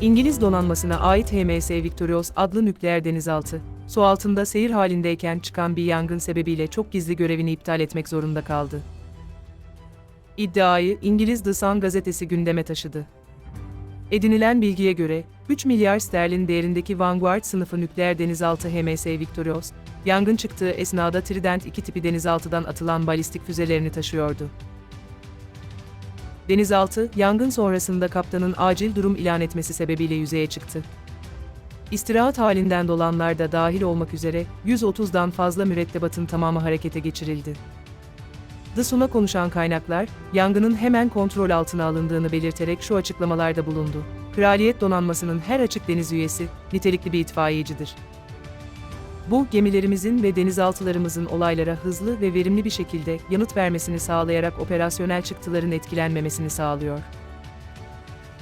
İngiliz donanmasına ait HMS Victorious adlı nükleer denizaltı, su altında seyir halindeyken çıkan bir yangın sebebiyle çok gizli görevini iptal etmek zorunda kaldı. İddiayı İngiliz The Sun gazetesi gündeme taşıdı. Edinilen bilgiye göre, 3 milyar sterlin değerindeki Vanguard sınıfı nükleer denizaltı HMS Victorious, yangın çıktığı esnada Trident 2 tipi denizaltıdan atılan balistik füzelerini taşıyordu. Denizaltı, yangın sonrasında kaptanın acil durum ilan etmesi sebebiyle yüzeye çıktı. İstirahat halinden dolanlar da dahil olmak üzere 130'dan fazla mürettebatın tamamı harekete geçirildi. The Sun'a konuşan kaynaklar, yangının hemen kontrol altına alındığını belirterek şu açıklamalarda bulundu. Kraliyet donanmasının her açık deniz üyesi, nitelikli bir itfaiyecidir. Bu, gemilerimizin ve denizaltılarımızın olaylara hızlı ve verimli bir şekilde yanıt vermesini sağlayarak operasyonel çıktıların etkilenmemesini sağlıyor.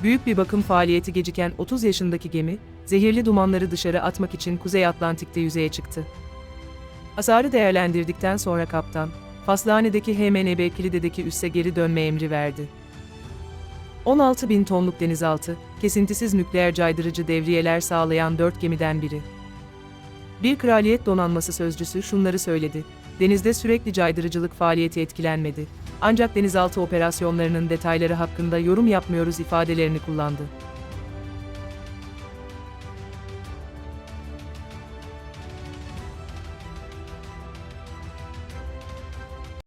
Büyük bir bakım faaliyeti geciken 30 yaşındaki gemi, zehirli dumanları dışarı atmak için Kuzey Atlantik'te yüzeye çıktı. Hasarı değerlendirdikten sonra kaptan, Faslahane'deki HMNB Kilide'deki üsse geri dönme emri verdi. 16 bin tonluk denizaltı, kesintisiz nükleer caydırıcı devriyeler sağlayan dört gemiden biri. Bir kraliyet donanması sözcüsü şunları söyledi. Denizde sürekli caydırıcılık faaliyeti etkilenmedi. Ancak denizaltı operasyonlarının detayları hakkında yorum yapmıyoruz ifadelerini kullandı.